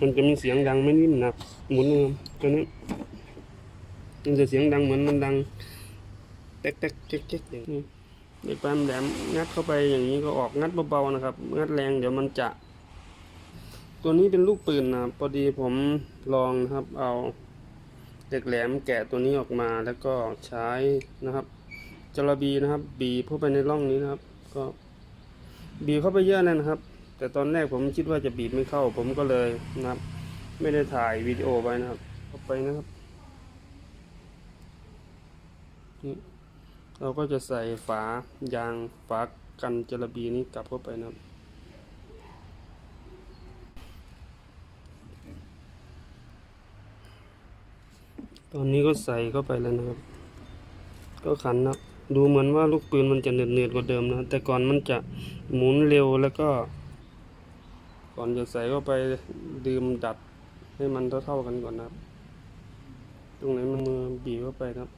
มันจะมีเสียงดังไม่นิ่มนะครับหมุนนะครับตัวนี้มันจะเสียงดังเหมือนมันดังแต๊กแต๊กเจ๊กเจ๊กอย่างนี้เด็กปามแหลมงัดเข้าไปอย่างนี้ก็ออกงัดเบาๆนะครับ งัดแรงเดี๋ยวมันจะ ตัวนี้เป็นลูกปืนนะพอดีผมลองนะครับ เอาเหล็กแหลมแกะตัวนี้ออกมาแล้วก็ใช้นะครับจระบีนะครับ บีเข้าไปในร่องนี้นะครับ ก็บีเข้าไปเยอะเลยนะครับ แต่ตอนแรกผมคิดว่าจะบีบไม่เข้า ผมก็เลยนะครับ ไม่ได้ถ่ายวิดีโอไว้นะครับเข้าไปนะครับนี่เราก็จะใส่ฝายางฝากันจระบีนี้กลับเข้าไปนะครับตอนนี้ก็ใส่เข้าไปแล้วนะครับ ก็ขันนะดูเหมือนว่าลูกปืนมันจะเหนืดๆกว่าเดิมนะ แต่ก่อนมันจะหมุนเร็วแล้วก็ ก่อนจะใส่เข้าไปดื่มดัดให้มันเท่าๆกันก่อนนะครับ ตรงไหนมันมือบีบเข้าไปครับ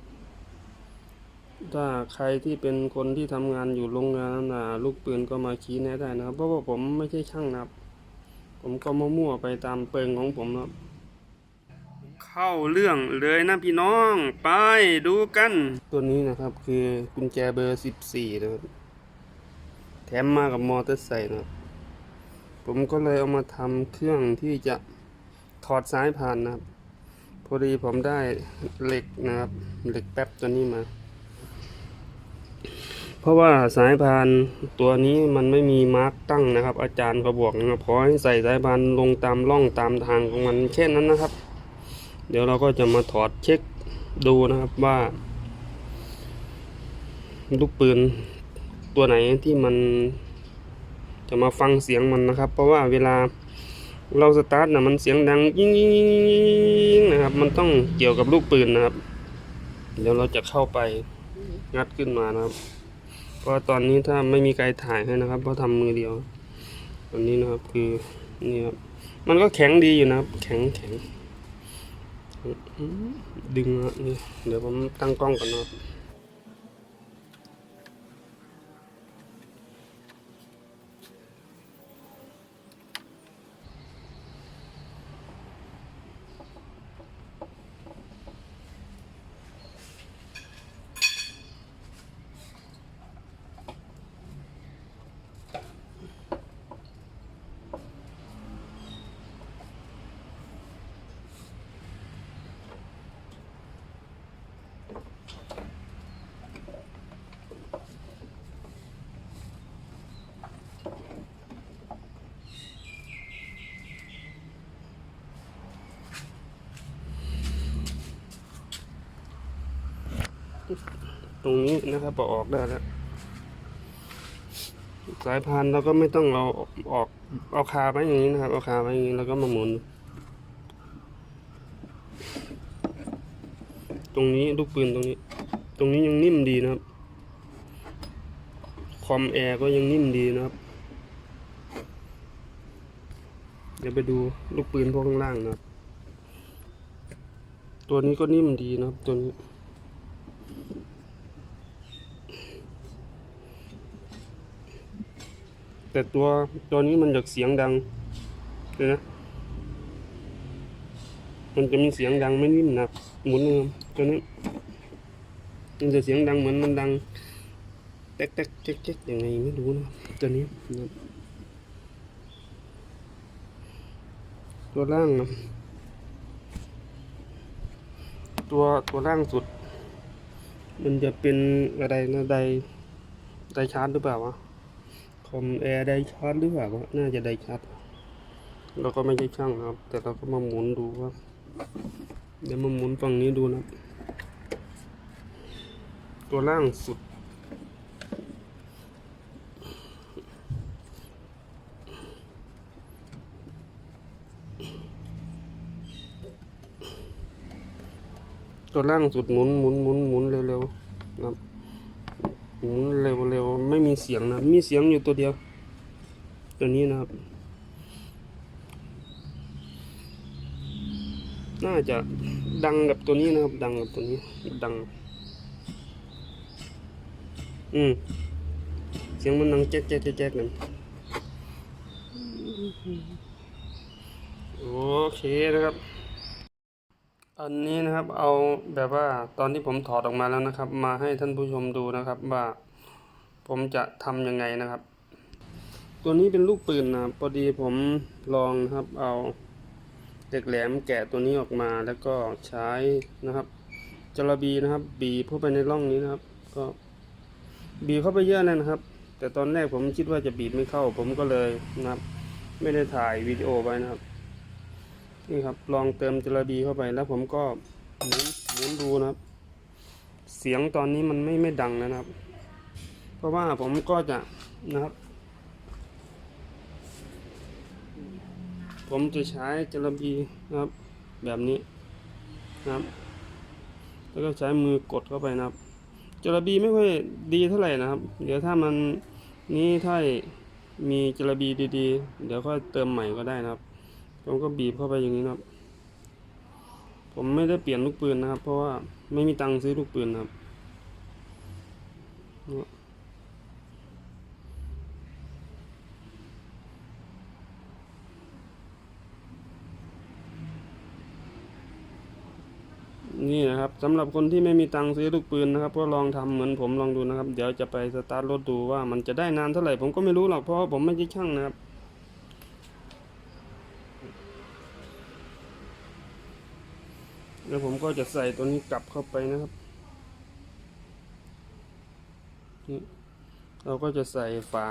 ถ้าใครที่เป็นคนที่ทำงานอยู่โรงงานนะลูกปืนก็มาชี้แนะได้นะครับ เพราะว่าผมไม่ใช่ช่างนะครับ ผมก็มั่วๆไปตามเปิงของผมนะครับ เข้าเรื่องเลยนะพี่น้อง ไปดูกัน ตัวนี้นะครับคือกุญแจเบอร์ 14นะครับ แถมมากับมอเตอร์ไซค์นะครับ ผมก็เลยเอามาทำเครื่องที่จะถอดสายพานนะครับ พอดีผมได้เหล็กนะครับ เหล็กแป๊บตัวนี้มา เพราะว่าสายพานตัวนี้มันไม่มีมาร์กตั้งนะครับ อาจารย์ก็บอกนะครับขอให้ใส่สายพานลงตามร่องตามทางของมันแค่นั้นนะครับ เดี๋ยวเราก็จะมาถอดเช็คดูนะครับว่า ลูกปืนตัวไหนที่มัน จะมาฟังเสียงมันนะครับ เพราะว่าเวลาเราสตาร์ทนะมันเสียงดังยิ่งนะครับ มันต้องเกี่ยวกับลูกปืนนะครับ เดี๋ยวเราจะเข้าไปงัดขึ้นมานะครับเพราะตอนนี้ถ้าไม่มีใครถ่ายให้นะครับ เพราะทำมือเดียวตอนนี้นะครับคือนี่ครับมันก็แข็งดีอยู่นะครับ แข็งแข็งดึงนะนี่เดี๋ยวผมตั้งกล้องก่อนนะครับ ตรงนี้นะครับเอาออกได้แล้วสายพานเราก็ไม่ต้องเอาออกเอาคาไว้อย่างนี้นะครับ เอาคาไว้อย่างนี้แล้วก็มาหมุน ตรงนี้ลูกปืนตรงนี้ ตรงนี้ยังนิ่มดีนะครับ คอมแอร์ก็ยังนิ่มดีนะครับ เดี๋ยวไปดูลูกปืนพวกข้างล่างนะครับ ตัวนี้ก็นิ่มดีนะครับตัวนี้ แต่ตัวตัวนี้มันจากเสียงดังเลยนะมันจะมีเสียงดังไม่นิ่มนับหมุนนะครับตัวนี้มันจะเสียงดังเหมือนมันดังแต๊กแต๊กเจ๊กเจ๊กยังไงไม่รู้นะตัวนี้นะตัวล่างนะตัวตัวล่างสุด มันจะเป็นอะไรนะไดไดชาร์จหรือเปล่าวะ มแอร์ได้ชาร์จหรือเปล่าน่าจะได้ชาร์จเราก็ไม่ใช่ช่างนะครับ แต่เราก็มาหมุนดูว่าเดี๋ยวมาหมุนฝั่งนี้ดูนะครับตัวล่างสุด ตัวล่างสุดหมุนหมุนหมุนหมุนเร็วๆนะครับ หมุนเร็วไม่มีเสียงนะ มีเสียงอยู่ตัวเดียว ตัวนี้นะครับ น่าจะดังกับตัวนี้นะครับ ดังกับตัวนี้ ดัง อืม เสียงมันดังแจ๊กแจ๊กแจ๊กแจ๊กนั่นโอเคนะครับ อันนี้นะครับเอาแบบว่าตอนที่ผมถอดออกมาแล้วนะครับ มาให้ท่านผู้ชมดูนะครับว่าผมจะทำยังไงนะครับ ตัวนี้เป็นลูกปืนนะพอดีผมลองนะครับเอาเหล็กแหลมแกะตัวนี้ออกมาแล้วก็ใช้นะครับจระบีนะครับบีบเข้าไปในร่องนี้นะครับ ก็บีบเข้าไปเยอะเลยนะครับ แต่ตอนแรกผมคิดว่าจะบีบไม่เข้า ผมก็เลยนะครับ ไม่ได้ถ่ายวิดีโอไว้นะครับ นี่ครับลองเติมจระบีเข้าไปแล้วผมก็หมุนหมุนดูนะครับ เสียงตอนนี้มันไม่ไม่ดังนะครับ เพราะว่าผมก็จะนะครับ ผมจะใช้จระบีนะครับ แบบนี้นะครับ แล้วก็ใช้มือกดเข้าไปนะครับจระบีไม่ค่อยดีเท่าไหร่นะครับ เดี๋ยวถ้ามันนี้ถ้ามีจระบีดีๆ เดี๋ยวก็เติมใหม่ก็ได้นะครับ ผมก็บีบเข้าไปอย่างนี้นะครับ ผมไม่ได้เปลี่ยนลูกปืนนะครับ เพราะว่าไม่มีตังค์ซื้อลูกปืนนะครับนี่นะครับสำหรับคนที่ไม่มีตังค์ซื้อลูกปืนนะครับก็ลองทำเหมือนผมลองดูนะครับ เดี๋ยวจะไปสตาร์ทรถดูว่ามันจะได้นานเท่าไหร่ผมก็ไม่รู้หรอกเพราะผมไม่ใช่ช่างนะครับ แล้วผม ก็จะใส่ตัวนี้กลับเข้าไปนะครับนี่เราก็จะใส่ฝา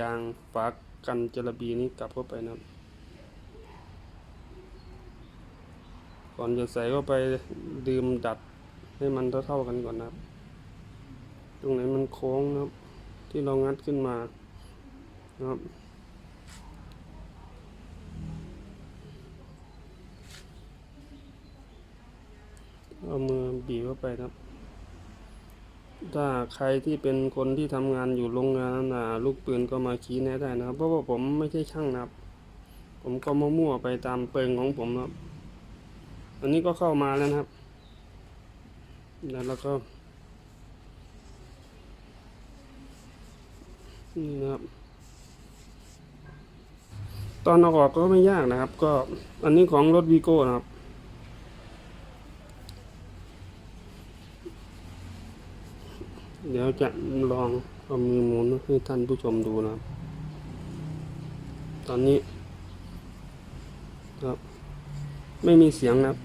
ยางฝากันจระบีนี้กลับเข้าไปนะครับ ก่อนจะใส่เข้าไปดื่มดัดให้มันเท่าๆกันก่อนนะครับ ตรงไหนมันโค้งนะครับ ที่เรางัดขึ้นมานะครับ เอามือบีบเข้าไปครับ ถ้าใครที่เป็นคนที่ทำงานอยู่โรงงานน่ะลูกปืนก็มาชี้แนะได้นะครับ เพราะว่าผมไม่ใช่ช่างนะครับ ผมก็มั่วๆไปตามเปิงของผมครับ อันนี้ก็เข้ามาแล้วนะครับ แล้วเราก็นี่นะครับ ตอนเอาออกก็ไม่ยากนะครับ ก็อันนี้ของรถวีโก้นะครับ เดี๋ยวจะลองเอามือหมุนให้ท่านผู้ชมดูนะครับตอนนี้ครับ ไม่มีเสียงนะครับ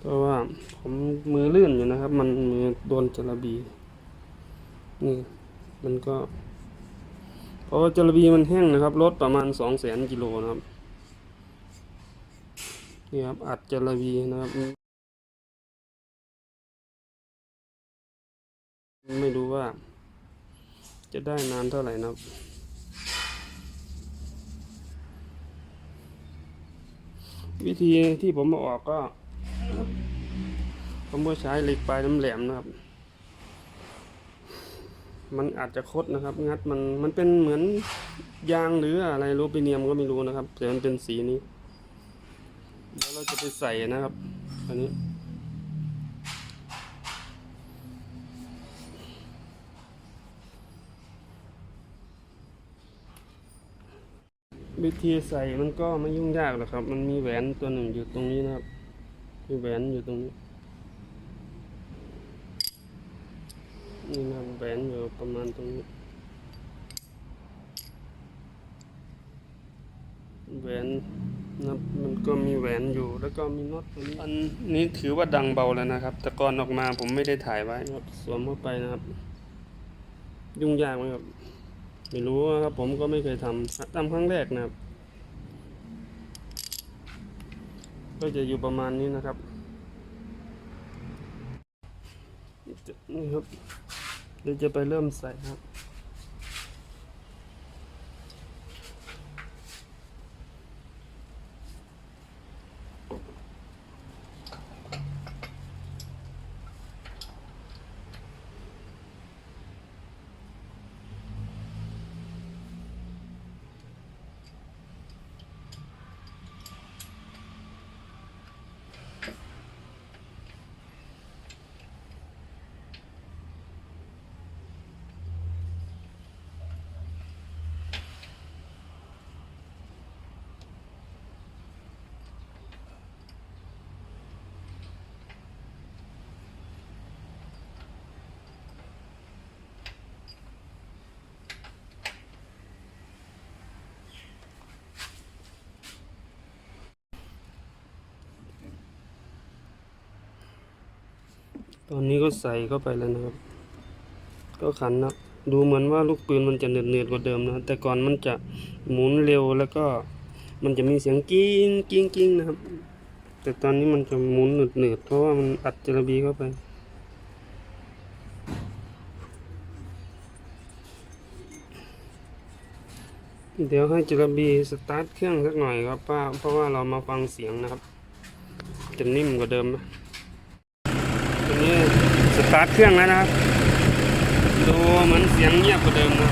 เพราะว่าผมมือลื่นอยู่นะครับ มันมือโดนจระบีนี่มันก็ เพราะว่าจระบีมันแห้งนะครับรถประมาณสองแสนกิโลนะครับนี่ครับอัดจระบีนะครับ ไม่รู้ว่า จะได้นานเท่าไหร่นะครับ วิธีที่ผมมาออกก็ ผมก็ใช้เหล็กปลายน้ำแหลมนะครับ มันอาจจะคดนะครับ งัดมันมันเป็นเหมือนยางหรืออะไรรูปิเนียมก็ไม่รู้นะครับแต่มันเป็นสีนี้เดี๋ยวเราจะไปใส่นะครับอันนี้ วิธีใส่มันก็ไม่ยุ่งยากหรอกครับ มันมีแหวนตัวหนึ่งอยู่ตรงนี้นะครับมีแหวนอยู่ตรงนี้ นี่นะแหวนอยู่ประมาณตรงนี้ แหวนนะมันก็มีแหวนอยู่แล้วก็มีน็อตตัวนี้อันนี้ถือว่าดังเบาแล้วนะครับ แต่ก่อนออกมาผมไม่ได้ถ่ายไว้ครับสวมเข้าไปนะครับ ยุ่งยากไหมครับ ไม่รู้ครับผมก็ไม่เคยทำทำครั้งแรกนะครับ ก็จะอยู่ประมาณนี้นะครับนี่ครับเดี๋ยวจะไปเริ่มใส่ครับ ตอนนี้ก็ใส่เข้าไปแล้วนะครับ ก็ขันนะดูเหมือนว่าลูกปืนมันจะเหนืดๆกว่าเดิมนะ แต่ก่อนมันจะหมุนเร็วแล้วก็มันจะมีเสียงกิ้งกิ้งกิ้งนะครับ แต่ตอนนี้มันจะหมุนเหนืดๆเพราะว่ามันอัดจระบีเข้าไปเดี๋ยวให้จระบีสตาร์ทเครื่องสักหน่อยครับป้าเพราะว่าเรามาฟังเสียงนะครับ จะนิ่มกว่าเดิมนะ สตาร์ทเครื่องแล้วนะครับ ดูเหมือนเสียงเงียบกว่าเดิมนะ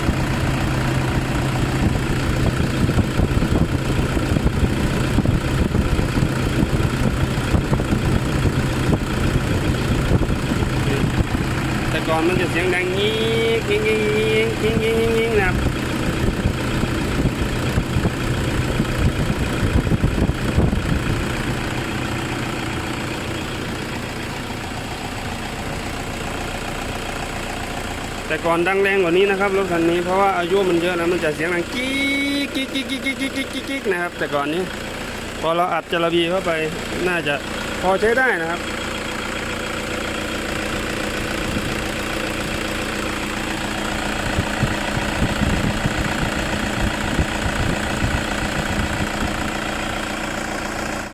แต่ก่อนมันจะเสียงดังงี้งี้งี้งี้งี้งี้งี้นะครับ ก่อนดังแรงกว่านี้นะครับรถคันนี้เพราะว่าอายุมันเยอะแล้วมันจะเสียงดังกิ๊กกิ๊กกิ๊กกิ๊กกิ๊กกิ๊กกิ๊กนะครับ แต่ก่อนนี้ พอเราอัดจระบีเข้าไปน่าจะพอใช้ได้นะครับ